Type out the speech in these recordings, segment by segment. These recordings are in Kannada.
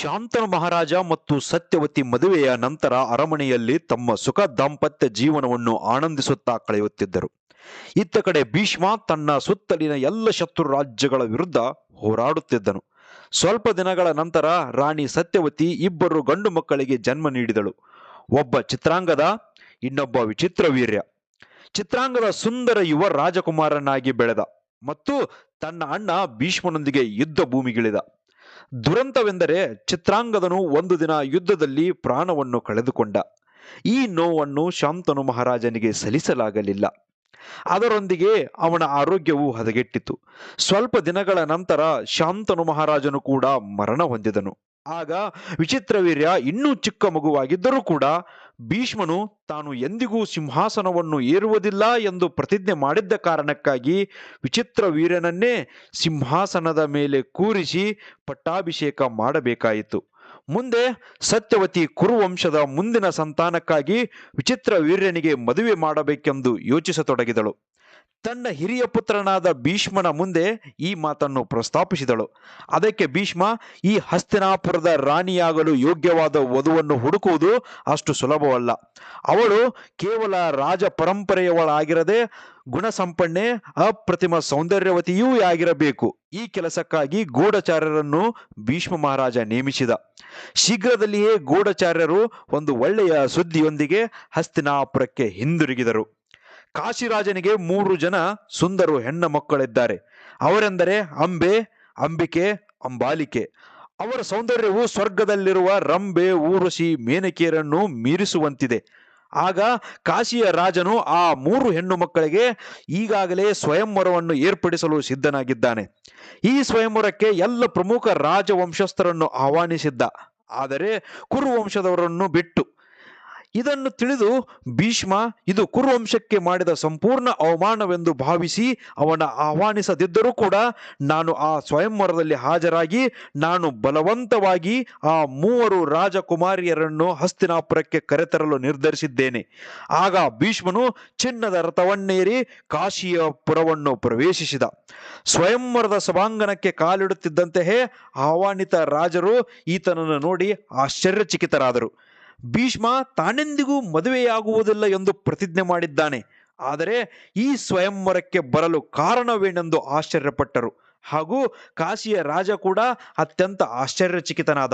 ಶಾಂತನು ಮಹಾರಾಜ ಮತ್ತು ಸತ್ಯವತಿ ಮದುವೆಯ ನಂತರ ಅರಮನೆಯಲ್ಲಿ ತಮ್ಮ ಸುಖ ದಾಂಪತ್ಯ ಜೀವನವನ್ನು ಆನಂದಿಸುತ್ತಾ ಕಳೆಯುತ್ತಿದ್ದರು. ಇತ್ತ ಕಡೆ ಭೀಷ್ಮ ತನ್ನ ಸುತ್ತಲಿನ ಎಲ್ಲ ಶತ್ರು ರಾಜ್ಯಗಳ ವಿರುದ್ಧ ಹೋರಾಡುತ್ತಿದ್ದನು. ಸ್ವಲ್ಪ ದಿನಗಳ ನಂತರ ರಾಣಿ ಸತ್ಯವತಿ ಇಬ್ಬರು ಗಂಡು ಮಕ್ಕಳಿಗೆ ಜನ್ಮ ನೀಡಿದಳು. ಒಬ್ಬ ಚಿತ್ರಾಂಗದ, ಇನ್ನೊಬ್ಬ ವಿಚಿತ್ರ ವೀರ್ಯ. ಚಿತ್ರಾಂಗದ ಸುಂದರ ಯುವ ರಾಜಕುಮಾರನಾಗಿ ಬೆಳೆದ ಮತ್ತು ತನ್ನ ಅಣ್ಣ ಭೀಷ್ಮನೊಂದಿಗೆ ಯುದ್ಧ ಭೂಮಿಗಿಳಿದ. ದುರಂತವೆಂದರೆ ಚಿತ್ರಾಂಗದನು ಒಂದು ದಿನ ಯುದ್ಧದಲ್ಲಿ ಪ್ರಾಣವನ್ನು ಕಳೆದುಕೊಂಡ. ಈ ನೋವನ್ನು ಶಾಂತನು ಮಹಾರಾಜನಿಗೆ ಸಲ್ಲಿಸಲಾಗಲಿಲ್ಲ. ಅದರೊಂದಿಗೆ ಅವನ ಆರೋಗ್ಯವು ಹದಗೆಟ್ಟಿತು. ಸ್ವಲ್ಪ ದಿನಗಳ ನಂತರ ಶಾಂತನು ಮಹಾರಾಜನು ಕೂಡ ಮರಣ ಹೊಂದಿದನು. ಆಗ ವಿಚಿತ್ರವೀರ್ಯ ಇನ್ನೂ ಚಿಕ್ಕ ಮಗುವಾಗಿದ್ದರೂ ಕೂಡ ಭೀಷ್ಮನು ತಾನು ಎಂದಿಗೂ ಸಿಂಹಾಸನವನ್ನು ಏರುವುದಿಲ್ಲ ಎಂದು ಪ್ರತಿಜ್ಞೆ ಮಾಡಿದ್ದ ಕಾರಣಕ್ಕಾಗಿ ವಿಚಿತ್ರ ವೀರನನ್ನೇ ಸಿಂಹಾಸನದ ಮೇಲೆ ಕೂರಿಸಿ ಪಟ್ಟಾಭಿಷೇಕ ಮಾಡಬೇಕಾಯಿತು. ಮುಂದೆ ಸತ್ಯವತಿ ಕುರುವಂಶದ ಮುಂದಿನ ಸಂತಾನಕ್ಕಾಗಿ ವಿಚಿತ್ರ ವೀರ್ಯನಿಗೆ ಮದುವೆ ಮಾಡಬೇಕೆಂದು ಯೋಚಿಸತೊಡಗಿದಳು. ತನ್ನ ಹಿರಿಯ ಪುತ್ರನಾದ ಭೀಷ್ಮನ ಮುಂದೆ ಈ ಮಾತನ್ನು ಪ್ರಸ್ತಾಪಿಸಿದಳು. ಅದಕ್ಕೆ ಭೀಷ್ಮ, ಈ ಹಸ್ತಿನಾಪುರದ ರಾಣಿಯಾಗಲು ಯೋಗ್ಯವಾದ ವಧುವನ್ನು ಹುಡುಕುವುದು ಅಷ್ಟು ಸುಲಭವಲ್ಲ. ಅವಳು ಕೇವಲ ರಾಜ ಪರಂಪರೆಯವಳಾಗಿರದೆ ಗುಣಸಂಪನ್ನೆ ಅಪ್ರತಿಮ ಸೌಂದರ್ಯವತಿಯೂ ಆಗಿರಬೇಕು ಈ ಕೆಲಸಕ್ಕಾಗಿ ಗೂಢಚಾರ್ಯರನ್ನು ಭೀಷ್ಮ ಮಹಾರಾಜ ನೇಮಿಸಿದ. ಶೀಘ್ರದಲ್ಲಿಯೇ ಗೂಢಚಾರ್ಯರು ಒಂದು ಒಳ್ಳೆಯ ಸುದ್ದಿಯೊಂದಿಗೆ ಹಸ್ತಿನಾಪುರಕ್ಕೆ ಹಿಂದಿರುಗಿದರು. ಕಾಶಿರಾಜನಿಗೆ ಮೂರು ಜನ ಸುಂದರು ಹೆಣ್ಣ ಮಕ್ಕಳಿದ್ದಾರೆ. ಅವರೆಂದರೆ ಅಂಬೆ, ಅಂಬಿಕೆ, ಅಂಬಾಲಿಕೆ. ಅವರ ಸೌಂದರ್ಯವು ಸ್ವರ್ಗದಲ್ಲಿರುವ ರಂಬೆ, ಊರ್ವಶಿ ಮೇನಕಿಯರನ್ನು ಮೀರಿಸುವಂತಿದೆ. ಆಗ ಕಾಶಿಯ ರಾಜನು ಆ ಮೂರು ಹೆಣ್ಣು ಮಕ್ಕಳಿಗೆ ಈಗಾಗಲೇ ಸ್ವಯಂವರವನ್ನು ಏರ್ಪಡಿಸಲು ಸಿದ್ಧನಾಗಿದ್ದಾನೆ. ಈ ಸ್ವಯಂವರಕ್ಕೆ ಎಲ್ಲ ಪ್ರಮುಖ ರಾಜವಂಶಸ್ಥರನ್ನು ಆಹ್ವಾನಿಸಿದ್ದ. ಆದರೆ ಕುರುವಂಶದವರನ್ನು ಬಿಟ್ಟು ಇದನ್ನು ತಿಳಿದು ಭೀಷ್ಮ ಇದು ಕುರುವಂಶಕ್ಕೆ ಮಾಡಿದ ಸಂಪೂರ್ಣ ಅವಮಾನವೆಂದು ಭಾವಿಸಿ ಅವನ ಆಹ್ವಾನಿಸದಿದ್ದರೂ ಕೂಡ ನಾನು ಆ ಸ್ವಯಂವರದಲ್ಲಿ ಹಾಜರಾಗಿ ನಾನು ಬಲವಂತವಾಗಿ ಆ ಮೂವರು ರಾಜಕುಮಾರಿಯರನ್ನು ಹಸ್ತಿನಾಪುರಕ್ಕೆ ಕರೆತರಲು ನಿರ್ಧರಿಸಿದ್ದೇನೆ. ಆಗ ಭೀಷ್ಮನು ಚಿನ್ನದ ರಥವನ್ನೇರಿ ಕಾಶಿಯ ಪುರವನ್ನು ಪ್ರವೇಶಿಸಿದ. ಸ್ವಯಂವರದ ಸಭಾಂಗಣಕ್ಕೆ ಕಾಲಿಡುತ್ತಿದ್ದಂತೆಯೇ ಆಹ್ವಾನಿತ ರಾಜರು ಈತನನ್ನು ನೋಡಿ ಆಶ್ಚರ್ಯಚಕಿತರಾದರು. ಭೀಷ್ಮ ತಾನೆಂದಿಗೂ ಮದುವೆಯಾಗುವುದಿಲ್ಲ ಎಂದು ಪ್ರತಿಜ್ಞೆ ಮಾಡಿದ್ದಾನೆ. ಆದರೆ ಈ ಸ್ವಯಂವರಕ್ಕೆ ಬರಲು ಕಾರಣವೇನೆಂದು ಆಶ್ಚರ್ಯಪಟ್ಟರು. ಹಾಗೂ ಕಾಶಿಯ ರಾಜ ಕೂಡ ಅತ್ಯಂತ ಆಶ್ಚರ್ಯಚಕಿತನಾದ.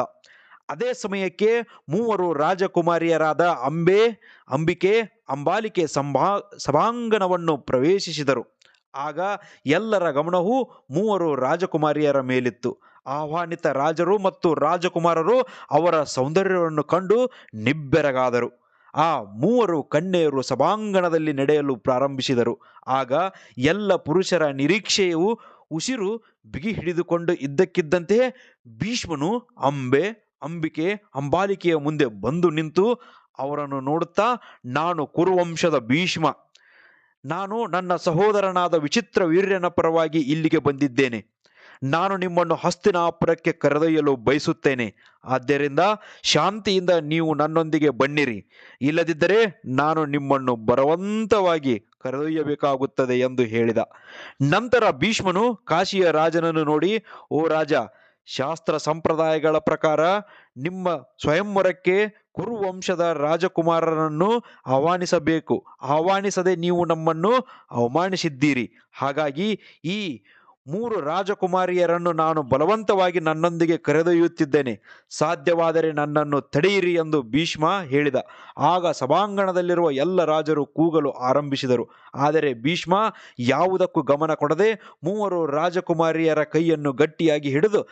ಅದೇ ಸಮಯಕ್ಕೆ ಮೂವರು ರಾಜಕುಮಾರಿಯರಾದ ಅಂಬೆ, ಅಂಬಿಕೆ, ಅಂಬಾಲಿಕೆ ಸಂಭಾ, ಸಭಾಂಗಣವನ್ನು ಪ್ರವೇಶಿಸಿದರು. ಆಗ ಎಲ್ಲರ ಗಮನವು ಮೂವರು ರಾಜಕುಮಾರಿಯರ ಮೇಲಿತ್ತು. ಆಹ್ವಾನಿತ ರಾಜರು ಮತ್ತು ರಾಜಕುಮಾರರು ಅವರ ಸೌಂದರ್ಯವನ್ನು ಕಂಡು ನಿಬ್ಬೆರಗಾದರು. ಆ ಮೂವರು ಕನ್ಯೆಯರು ಸಭಾಂಗಣದಲ್ಲಿ ನಡೆಯಲು ಪ್ರಾರಂಭಿಸಿದರು. ಆಗ ಎಲ್ಲ ಪುರುಷರ ನಿರೀಕ್ಷೆಯು ಉಸಿರು ಬಿಗಿ ಹಿಡಿದುಕೊಂಡು ಇದ್ದಕ್ಕಿದ್ದಂತೆಯೇ ಭೀಷ್ಮನು ಅಂಬೆ, ಅಂಬಿಕೆ, ಅಂಬಾಲಿಕೆಯ ಮುಂದೆ ಬಂದು ನಿಂತು ಅವರನ್ನು ನೋಡುತ್ತಾ, ನಾನು ಕುರುವಂಶದ ಭೀಷ್ಮ. ನಾನು ನನ್ನ ಸಹೋದರನಾದ ವಿಚಿತ್ರ ವೀರ್ಯನ ಪರವಾಗಿ ಇಲ್ಲಿಗೆ ಬಂದಿದ್ದೇನೆ. ನಾನು ನಿಮ್ಮನ್ನು ಹಸ್ತಿನಾಪುರಕ್ಕೆ ಕರೆದೊಯ್ಯಲು ಬಯಸುತ್ತೇನೆ. ಆದ್ದರಿಂದ ಶಾಂತಿಯಿಂದ ನೀವು ನನ್ನೊಂದಿಗೆ ಬನ್ನಿರಿ. ಇಲ್ಲದಿದ್ದರೆ ನಾನು ನಿಮ್ಮನ್ನು ಬಲವಂತವಾಗಿ ಕರೆದೊಯ್ಯಬೇಕಾಗುತ್ತದೆ ಎಂದು ಹೇಳಿದ. ನಂತರ ಭೀಷ್ಮನು ಕಾಶಿಯ ರಾಜನನ್ನು ನೋಡಿ, ಓ ರಾಜ, ಶಾಸ್ತ್ರ ಸಂಪ್ರದಾಯಗಳ ಪ್ರಕಾರ ನಿಮ್ಮ ಸ್ವಯಂವರಕ್ಕೆ ಕುರುವಂಶದ ರಾಜಕುಮಾರರನ್ನು ಆಹ್ವಾನಿಸಬೇಕು. ಆಹ್ವಾನಿಸದೆ ನೀವು ನಮ್ಮನ್ನು ಅವಮಾನಿಸಿದ್ದೀರಿ. ಹಾಗಾಗಿ ಈ ಮೂರು ರಾಜಕುಮಾರಿಯರನ್ನು ನಾನು ಬಲವಂತವಾಗಿ ನನ್ನೊಂದಿಗೆ ಕರೆದೊಯ್ಯುತ್ತಿದ್ದೇನೆ. ಸಾಧ್ಯವಾದರೆ ನನ್ನನ್ನು ತಡೆಯಿರಿ ಎಂದು ಭೀಷ್ಮ ಹೇಳಿದ. ಆಗ ಸಭಾಂಗಣದಲ್ಲಿರುವ ಎಲ್ಲ ರಾಜರು ಕೂಗಲು ಆರಂಭಿಸಿದರು. ಆದರೆ ಭೀಷ್ಮ ಯಾವುದಕ್ಕೂ ಗಮನ ಕೊಡದೆ ಮೂವರು ರಾಜಕುಮಾರಿಯರ ಕೈಯನ್ನು ಗಟ್ಟಿಯಾಗಿ ಹಿಡಿದು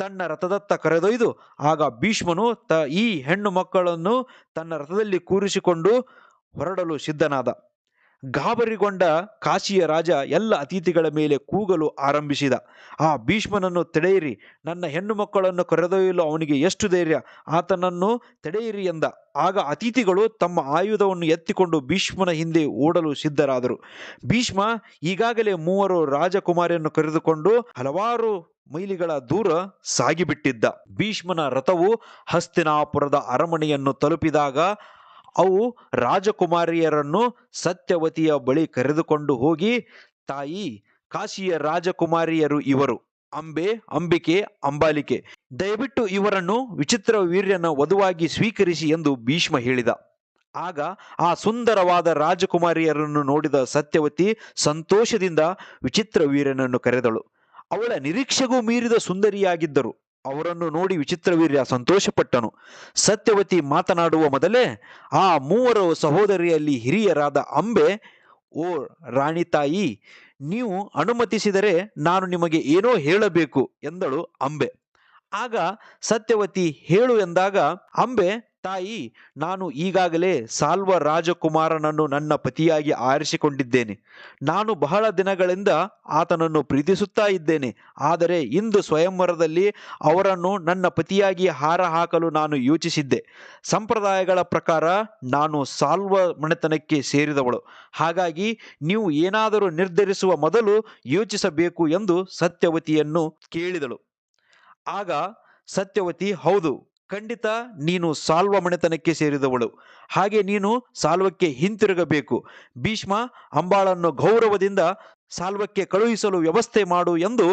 ತನ್ನ ರಥದತ್ತ ಕರೆದೊಯ್ದು, ಆಗ ಭೀಷ್ಮನು ತ ಈ ಹೆಣ್ಣು ಮಕ್ಕಳನ್ನು ತನ್ನ ರಥದಲ್ಲಿ ಕೂರಿಸಿಕೊಂಡು ಹೊರಡಲು ಸಿದ್ಧನಾದ. ಗಾಬರಿಗೊಂಡ ಕಾಶಿಯ ರಾಜ ಎಲ್ಲ ಅತಿಥಿಗಳ ಮೇಲೆ ಕೂಗಲು ಆರಂಭಿಸಿದ. ಆ ಭೀಷ್ಮನನ್ನು ತಡೆಯಿರಿ, ನನ್ನ ಹೆಣ್ಣು ಮಕ್ಕಳನ್ನು ಕರೆದೊಯ್ಯಲು ಅವನಿಗೆ ಎಷ್ಟು ಧೈರ್ಯ, ಆತನನ್ನು ತಡೆಯಿರಿ ಎಂದ. ಆಗ ಅತಿಥಿಗಳು ತಮ್ಮ ಆಯುಧವನ್ನು ಎತ್ತಿಕೊಂಡು ಭೀಷ್ಮನ ಹಿಂದೆ ಓಡಲು ಸಿದ್ಧರಾದರು. ಭೀಷ್ಮ ಈಗಾಗಲೇ ಮೂವರು ರಾಜಕುಮಾರಿಯನ್ನು ಕರೆದುಕೊಂಡು ಹಲವಾರು ಮೈಲಿಗಳ ದೂರ ಸಾಗಿಬಿಟ್ಟಿದ್ದ. ಭೀಷ್ಮನ ರಥವು ಹಸ್ತಿನಾಪುರದ ಅರಮನೆಯನ್ನು ತಲುಪಿದಾಗ ಅವು ರಾಜಕುಮಾರಿಯರನ್ನು ಸತ್ಯವತಿಯ ಬಳಿ ಕರೆದುಕೊಂಡು ಹೋಗಿ, ತಾಯಿ, ಕಾಶಿಯ ರಾಜಕುಮಾರಿಯರು ಇವರು, ಅಂಬೆ, ಅಂಬಿಕೆ, ಅಂಬಾಲಿಕೆ, ದಯವಿಟ್ಟು ಇವರನ್ನು ವಿಚಿತ್ರ ವೀರ್ಯನ ವಧುವಾಗಿ ಸ್ವೀಕರಿಸಿ ಎಂದು ಭೀಷ್ಮ ಹೇಳಿದ. ಆಗ ಆ ಸುಂದರವಾದ ರಾಜಕುಮಾರಿಯರನ್ನು ನೋಡಿದ ಸತ್ಯವತಿ ಸಂತೋಷದಿಂದ ವಿಚಿತ್ರ ವೀರ್ಯನನ್ನು ಕರೆದಳು. ಅವಳ ನಿರೀಕ್ಷೆಗೂ ಮೀರಿದ ಸುಂದರಿಯಾಗಿದ್ದರು. ಅವರನ್ನು ನೋಡಿ ವಿಚಿತ್ರವೀರ್ಯ ಸಂತೋಷಪಟ್ಟನು. ಸತ್ಯವತಿ ಮಾತನಾಡುವ ಮೊದಲೇ ಆ ಮೂವರು ಸಹೋದರಿಯಲ್ಲಿ ಹಿರಿಯರಾದ ಅಂಬೆ, ಓ ರಾಣಿ ತಾಯಿ, ನೀವು ಅನುಮತಿಸಿದರೆ ನಾನು ನಿಮಗೆ ಏನೋ ಹೇಳಬೇಕು ಎಂದಳು ಅಂಬೆ. ಆಗ ಸತ್ಯವತಿ ಹೇಳು ಎಂದಾಗ ಅಂಬೆ ತಾಯಿ, ನಾನು ಈಗಾಗಲೇ ಸಾಲ್ವ ರಾಜಕುಮಾರನನ್ನು ನನ್ನ ಪತಿಯಾಗಿ ಆರಿಸಿಕೊಂಡಿದ್ದೇನೆ. ನಾನು ಬಹಳ ದಿನಗಳಿಂದ ಆತನನ್ನು ಪ್ರೀತಿಸುತ್ತಾ ಇದ್ದೇನೆ. ಆದರೆ ಇಂದು ಸ್ವಯಂವರದಲ್ಲಿ ಅವರನ್ನು ನನ್ನ ಪತಿಯಾಗಿ ಹಾರ ಹಾಕಲು ನಾನು ಯೋಚಿಸಿದ್ದೆ. ಸಂಪ್ರದಾಯಗಳ ಪ್ರಕಾರ ನಾನು ಸಾಲ್ವ ಮನೆತನಕ್ಕೆ ಸೇರಿದವಳು. ಹಾಗಾಗಿ ನೀವು ಏನಾದರೂ ನಿರ್ಧರಿಸುವ ಮೊದಲು ಯೋಚಿಸಬೇಕು ಎಂದು ಸತ್ಯವತಿಯನ್ನು ಕೇಳಿದಳು. ಆಗ ಸತ್ಯವತಿ, ಹೌದು ಖಂಡಿತ ನೀನು ಸಾಲ್ವ ಮನೆತನಕ್ಕೆ ಸೇರಿದವಳು. ಹಾಗೆ ನೀನು ಸಾಲ್ವಕ್ಕೆ ಹಿಂತಿರುಗಬೇಕು. ಭೀಷ್ಮ ಅಂಬಾಳನ್ನು ಗೌರವದಿಂದ ಸಾಲ್ವಕ್ಕೆ ಕಳುಹಿಸಲು ವ್ಯವಸ್ಥೆ ಮಾಡು ಎಂದು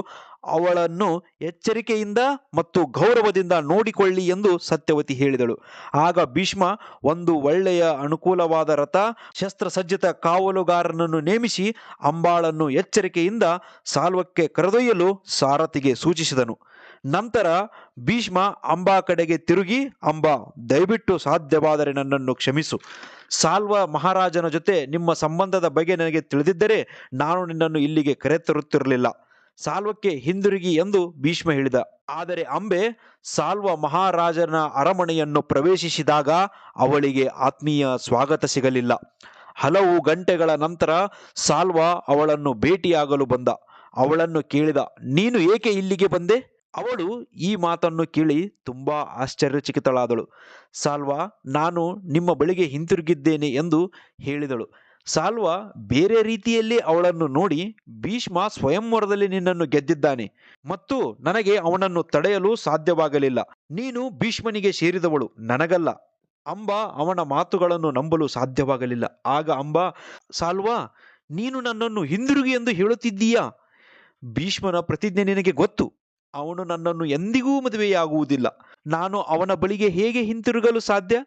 ಅವಳನ್ನು ಎಚ್ಚರಿಕೆಯಿಂದ ಮತ್ತು ಗೌರವದಿಂದ ನೋಡಿಕೊಳ್ಳಿ ಎಂದು ಸತ್ಯವತಿ ಹೇಳಿದಳು. ಆಗ ಭೀಷ್ಮ ಒಂದು ಒಳ್ಳೆಯ ಅನುಕೂಲವಾದ ರಥ, ಶಸ್ತ್ರಸಜ್ಜಿತ ಕಾವಲುಗಾರನನ್ನು ನೇಮಿಸಿ ಅಂಬಾಳನ್ನು ಎಚ್ಚರಿಕೆಯಿಂದ ಸಾಲ್ವಕ್ಕೆ ಕರೆದೊಯ್ಯಲು ಸಾರಥಿಗೆ ಸೂಚಿಸಿದನು. ನಂತರ ಭೀಷ್ಮ ಅಂಬಾ ಕಡೆಗೆ ತಿರುಗಿ, ಅಂಬಾ, ದಯವಿಟ್ಟು ಸಾಧ್ಯವಾದರೆ ನನ್ನನ್ನು ಕ್ಷಮಿಸು. ಸಾಲ್ವ ಮಹಾರಾಜನ ಜೊತೆ ನಿಮ್ಮ ಸಂಬಂಧದ ಬಗ್ಗೆ ನನಗೆ ತಿಳಿದಿದ್ದರೆ ನಾನು ನಿನ್ನನ್ನು ಇಲ್ಲಿಗೆ ಕರೆತರುತ್ತಿರಲಿಲ್ಲ. ಸಾಲ್ವಕ್ಕೆ ಹಿಂದಿರುಗಿ ಎಂದು ಭೀಷ್ಮ ಹೇಳಿದ. ಆದರೆ ಅಂಬೆ ಸಾಲ್ವ ಮಹಾರಾಜನ ಅರಮನೆಯನ್ನು ಪ್ರವೇಶಿಸಿದಾಗ ಅವಳಿಗೆ ಆತ್ಮೀಯ ಸ್ವಾಗತ ಸಿಗಲಿಲ್ಲ. ಹಲವು ಗಂಟೆಗಳ ನಂತರ ಸಾಲ್ವ ಅವಳನ್ನು ಭೇಟಿಯಾಗಲು ಬಂದ. ಅವಳನ್ನು ಕೇಳಿದ, ನೀನು ಏಕೆ ಇಲ್ಲಿಗೆ ಬಂದೆ? ಅವಳು ಈ ಮಾತನ್ನು ಕೇಳಿ ತುಂಬ ಆಶ್ಚರ್ಯಚಕಿತಳಾದಳು. ಸಾಲ್ವಾ, ನಾನು ನಿಮ್ಮ ಬಳಿಗೆ ಹಿಂತಿರುಗಿದ್ದೇನೆ ಎಂದು ಹೇಳಿದಳು. ಸಾಲ್ವ ಬೇರೆ ರೀತಿಯಲ್ಲಿ ಅವಳನ್ನು ನೋಡಿ ಭೀಷ್ಮ ಸ್ವಯಂವರದಲ್ಲಿ ನಿನ್ನನ್ನು ಗೆದ್ದಿದ್ದಾನೆ ಮತ್ತು ನನಗೆ ಅವನನ್ನು ತಡೆಯಲು ಸಾಧ್ಯವಾಗಲಿಲ್ಲ. ನೀನು ಭೀಷ್ಮನಿಗೆ ಸೇರಿದವಳು, ನನಗಲ್ಲ. ಅಂಬ ಅವನ ಮಾತುಗಳನ್ನು ನಂಬಲು ಸಾಧ್ಯವಾಗಲಿಲ್ಲ. ಆಗ ಅಂಬ, ಸಾಲ್ವಾ, ನೀನು ನನ್ನನ್ನು ಹಿಂದಿರುಗಿ ಎಂದು ಹೇಳುತ್ತಿದ್ದೀಯಾ? ಭೀಷ್ಮನ ಪ್ರತಿಜ್ಞೆ ನಿನಗೆ ಗೊತ್ತು. ಅವನು ನನ್ನನ್ನು ಎಂದಿಗೂ ಮದುವೆಯಾಗುವುದಿಲ್ಲ. ನಾನು ಅವನ ಬಳಿಗೆ ಹೇಗೆ ಹಿಂತಿರುಗಲು ಸಾಧ್ಯ?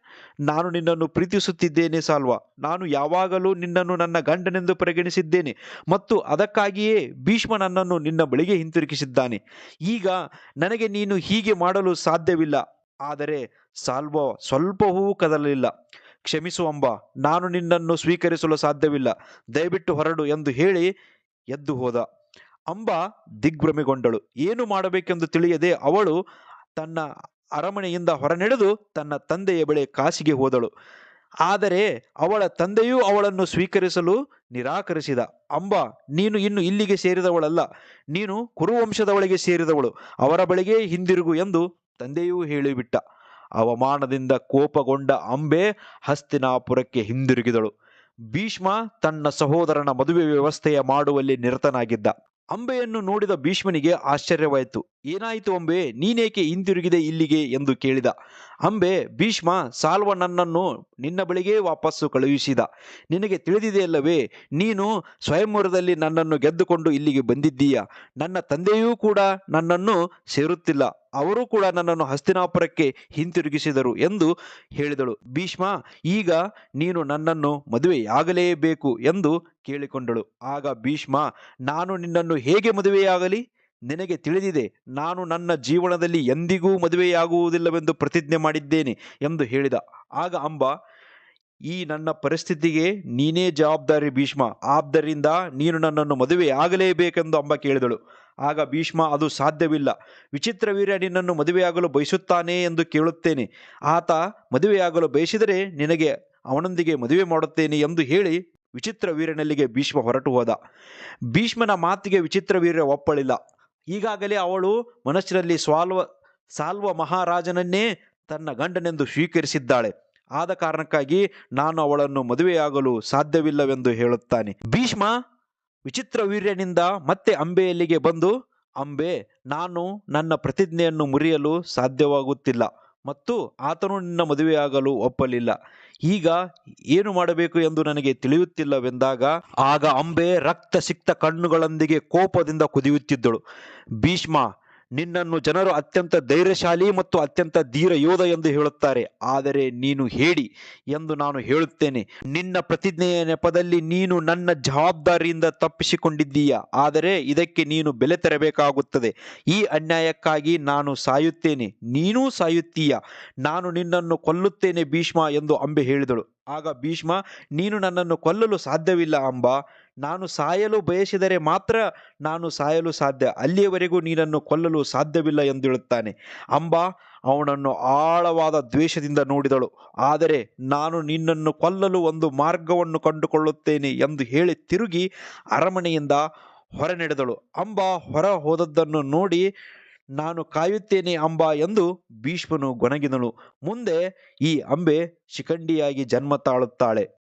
ನಾನು ನಿನ್ನನ್ನು ಪ್ರೀತಿಸುತ್ತಿದ್ದೇನೆ ಸಾಲ್ವ? ನಾನು ಯಾವಾಗಲೂ ನಿನ್ನನ್ನು ನನ್ನ ಗಂಡನೆಂದು ಪರಿಗಣಿಸಿದ್ದೇನೆ ಮತ್ತು ಅದಕ್ಕಾಗಿಯೇ ಭೀಷ್ಮ ನನ್ನನ್ನು ನಿನ್ನ ಬಳಿಗೆ ಹಿಂತಿರುಗಿಸಿದ್ದಾನೆ. ಈಗ ನನಗೆ ನೀನು ಹೀಗೆ ಮಾಡಲು ಸಾಧ್ಯವಿಲ್ಲ. ಆದರೆ ಸಾಲ್ವ, ಸ್ವಲ್ಪವೂ ಕದಲಿಲ್ಲ. ಕ್ಷಮಿಸು ಅಂಬ ನಾನು ನಿನ್ನನ್ನು ಸ್ವೀಕರಿಸಲು ಸಾಧ್ಯವಿಲ್ಲ. ದಯವಿಟ್ಟು ಹೊರಡು ಎಂದು ಹೇಳಿ ಎದ್ದು ಹೋದ. ಅಂಬ ದಿಗ್ಭ್ರಮೆಗೊಂಡಳು. ಏನು ಮಾಡಬೇಕೆಂದು ತಿಳಿಯದೆ ಅವಳು ತನ್ನ ಅರಮನೆಯಿಂದ ಹೊರನಡೆದು ತನ್ನ ತಂದೆಯ ಬಳಿ ಕಾಸಿಗೆ ಹೋದಳು. ಆದರೆ ಅವಳ ತಂದೆಯೂ ಅವಳನ್ನು ಸ್ವೀಕರಿಸಲು ನಿರಾಕರಿಸಿದ. ಅಂಬ, ನೀನು ಇನ್ನು ಇಲ್ಲಿಗೆ ಸೇರಿದವಳಲ್ಲ. ನೀನು ಕುರುವಂಶದವಳಿಗೆ ಸೇರಿದವಳು. ಅವರ ಬಳಿಗೆ ಹಿಂದಿರುಗು ಎಂದು ತಂದೆಯೂ ಹೇಳಿಬಿಟ್ಟ. ಅವಮಾನದಿಂದ ಕೋಪಗೊಂಡ ಅಂಬೆ ಹಸ್ತಿನಾಪುರಕ್ಕೆ ಹಿಂದಿರುಗಿದಳು. ಭೀಷ್ಮ ತನ್ನ ಸಹೋದರನ ಮದುವೆ ವ್ಯವಸ್ಥೆಯ ಮಾಡುವಲ್ಲಿ ನಿರತನಾಗಿದ್ದ. ಅಂಬೆಯನ್ನು ನೋಡಿದ ಭೀಷ್ಮನಿಗೆ ಆಶ್ಚರ್ಯವಾಯಿತು. ಏನಾಯಿತು ಅಂಬೆ? ನೀನೇಕೆ ಹಿಂದಿರುಗಿದೆ ಇಲ್ಲಿಗೆ ಎಂದು ಕೇಳಿದ. ಅಂಬೆ, ಭೀಷ್ಮ ಸಾಲ್ವ ನನ್ನನ್ನು ನಿನ್ನ ಬಳಿಗೆ ವಾಪಸ್ಸು ಕಳುಹಿಸಿದ. ನಿನಗೆ ತಿಳಿದಿದೆಯಲ್ಲವೇ ನೀನು ಸ್ವಯಂವರದಲ್ಲಿ ನನ್ನನ್ನು ಗೆದ್ದುಕೊಂಡು ಇಲ್ಲಿಗೆ ಬಂದಿದ್ದೀಯ. ನನ್ನ ತಂದೆಯೂ ಕೂಡ ನನ್ನನ್ನು ಸೇರುತ್ತಿಲ್ಲ. ಅವರೂ ಕೂಡ ನನ್ನನ್ನು ಹಸ್ತಿನಾಪುರಕ್ಕೆ ಹಿಂತಿರುಗಿಸಿದರು ಎಂದು ಹೇಳಿದಳು. ಭೀಷ್ಮ, ಈಗ ನೀನು ನನ್ನನ್ನು ಮದುವೆಯಾಗಲೇಬೇಕು ಎಂದು ಕೇಳಿಕೊಂಡಳು. ಆಗ ಭೀಷ್ಮ, ನಾನು ನಿನ್ನನ್ನು ಹೇಗೆ ಮದುವೆಯಾಗಲಿ? ನಿನಗೆ ತಿಳಿದಿದೆ, ನಾನು ನನ್ನ ಜೀವನದಲ್ಲಿ ಎಂದಿಗೂ ಮದುವೆಯಾಗುವುದಿಲ್ಲವೆಂದು ಪ್ರತಿಜ್ಞೆ ಮಾಡಿದ್ದೇನೆ ಎಂದು ಹೇಳಿದ. ಆಗ ಅಂಬ, ಈ ನನ್ನ ಪರಿಸ್ಥಿತಿಗೆ ನೀನೇ ಜವಾಬ್ದಾರಿ ಭೀಷ್ಮ, ಆದ್ದರಿಂದ ನೀನು ನನ್ನನ್ನು ಮದುವೆಯಾಗಲೇಬೇಕೆಂದು ಅಂಬ ಕೇಳಿದಳು. ಆಗ ಭೀಷ್ಮ, ಅದು ಸಾಧ್ಯವಿಲ್ಲ. ವಿಚಿತ್ರ ವೀರ್ಯ ನಿನ್ನನ್ನು ಮದುವೆಯಾಗಲು ಬಯಸುತ್ತಾನೆ ಎಂದು ಕೇಳುತ್ತೇನೆ. ಆತ ಮದುವೆಯಾಗಲು ಬಯಸಿದರೆ ನಿನಗೆ ಅವನೊಂದಿಗೆ ಮದುವೆ ಮಾಡುತ್ತೇನೆ ಎಂದು ಹೇಳಿ ವಿಚಿತ್ರ ವೀರನಲ್ಲಿಗೆ ಭೀಷ್ಮ ಹೊರಟು ಹೋದ ಭೀಷ್ಮನ ಮಾತಿಗೆ ವಿಚಿತ್ರ ವೀರ್ಯ ಒಪ್ಪಳಿಲ್ಲ ಈಗಾಗಲೇ ಅವಳು ಮನಸ್ಸಿನಲ್ಲಿ ಸ್ವಾಲ್ವ ಸಾಲ್ವ ಮಹಾರಾಜನನ್ನೇ ತನ್ನ ಗಂಡನೆಂದು ಸ್ವೀಕರಿಸಿದ್ದಾಳೆ. ಆದ ಕಾರಣಕ್ಕಾಗಿ ನಾನು ಅವಳನ್ನು ಮದುವೆಯಾಗಲು ಸಾಧ್ಯವಿಲ್ಲವೆಂದು ಹೇಳುತ್ತಾನೆ. ಭೀಷ್ಮ ವಿಚಿತ್ರ ವೀರ್ಯನಿಂದ ಮತ್ತೆ ಅಂಬೆಯಲ್ಲಿಗೆ ಬಂದು, ಅಂಬೆ, ನಾನು ನನ್ನ ಪ್ರತಿಜ್ಞೆಯನ್ನು ಮುರಿಯಲು ಸಾಧ್ಯವಾಗುತ್ತಿಲ್ಲ. ಮತ್ತು ಆತನು ನಿನ್ನ ಮದುವೆಯಾಗಲು ಒಪ್ಪಲಿಲ್ಲ. ಈಗ ಏನು ಮಾಡಬೇಕು ಎಂದು ನನಗೆ ತಿಳಿಯುತ್ತಿಲ್ಲವೆಂದಾಗ, ಆಗ ಅಂಬೆ ರಕ್ತ ಸಿಕ್ತ ಕಣ್ಣುಗಳೊಂದಿಗೆ ಕೋಪದಿಂದ ಕುದಿಯುತ್ತಿದ್ದಳು. ಭೀಷ್ಮ ನಿನ್ನನ್ನು ಜನರು ಅತ್ಯಂತ ಧೈರ್ಯಶಾಲಿ ಮತ್ತು ಅತ್ಯಂತ ಧೀರ ಯೋಧ ಎಂದು ಹೇಳುತ್ತಾರೆ. ಆದರೆ ನೀನು ಹೇಳಿ ಎಂದು ನಾನು ಹೇಳುತ್ತೇನೆ. ನಿನ್ನ ಪ್ರತಿಜ್ಞೆಯ ನೆಪದಲ್ಲಿ ನೀನು ನನ್ನ ಜವಾಬ್ದಾರಿಯಿಂದ ತಪ್ಪಿಸಿಕೊಂಡಿದ್ದೀಯ? ಆದರೆ ಇದಕ್ಕೆ ನೀನು ಬೆಲೆ ತೆರಬೇಕಾಗುತ್ತದೆ. ಈ ಅನ್ಯಾಯಕ್ಕಾಗಿ ನಾನು ಸಾಯುತ್ತೇನೆ. ನೀನೂ ಸಾಯುತ್ತೀಯ? ನಾನು ನಿನ್ನನ್ನು ಕೊಲ್ಲುತ್ತೇನೆ ಭೀಷ್ಮ ಎಂದು ಅಂಬೆ ಹೇಳಿದಳು. ಆಗ ಭೀಷ್ಮ, ನೀನು ನನ್ನನ್ನು ಕೊಲ್ಲಲು ಸಾಧ್ಯವಿಲ್ಲ ಅಂಬ. ನಾನು ಸಾಯಲು ಬಯಸಿದರೆ ಮಾತ್ರ ನಾನು ಸಾಯಲು ಸಾಧ್ಯ. ಅಲ್ಲಿಯವರೆಗೂ ನೀನನ್ನು ಕೊಲ್ಲಲು ಸಾಧ್ಯವಿಲ್ಲ ಎಂದು ಹೇಳುತ್ತಾನೆ. ಅಂಬ ಅವನನ್ನು ಆಳವಾದ ದ್ವೇಷದಿಂದ ನೋಡಿದಳು. ಆದರೆ ನಾನು ನಿನ್ನನ್ನು ಕೊಲ್ಲಲು ಒಂದು ಮಾರ್ಗವನ್ನು ಕಂಡುಕೊಳ್ಳುತ್ತೇನೆ ಎಂದು ಹೇಳಿ ತಿರುಗಿ ಅರಮನೆಯಿಂದ ಹೊರ ನಡೆದಳು ಅಂಬ ಹೊರ ಹೋದದ್ದನ್ನು ನೋಡಿ ನಾನು ಕಾಯುತ್ತೇನೆ ಅಂಬ ಎಂದು ಭೀಷ್ಮನು ಗೊಣಗಿದನು. ಮುಂದೆ ಈ ಅಂಬೆ ಶಿಖಂಡಿಯಾಗಿ ಜನ್ಮ ತಾಳುತ್ತಾಳೆ.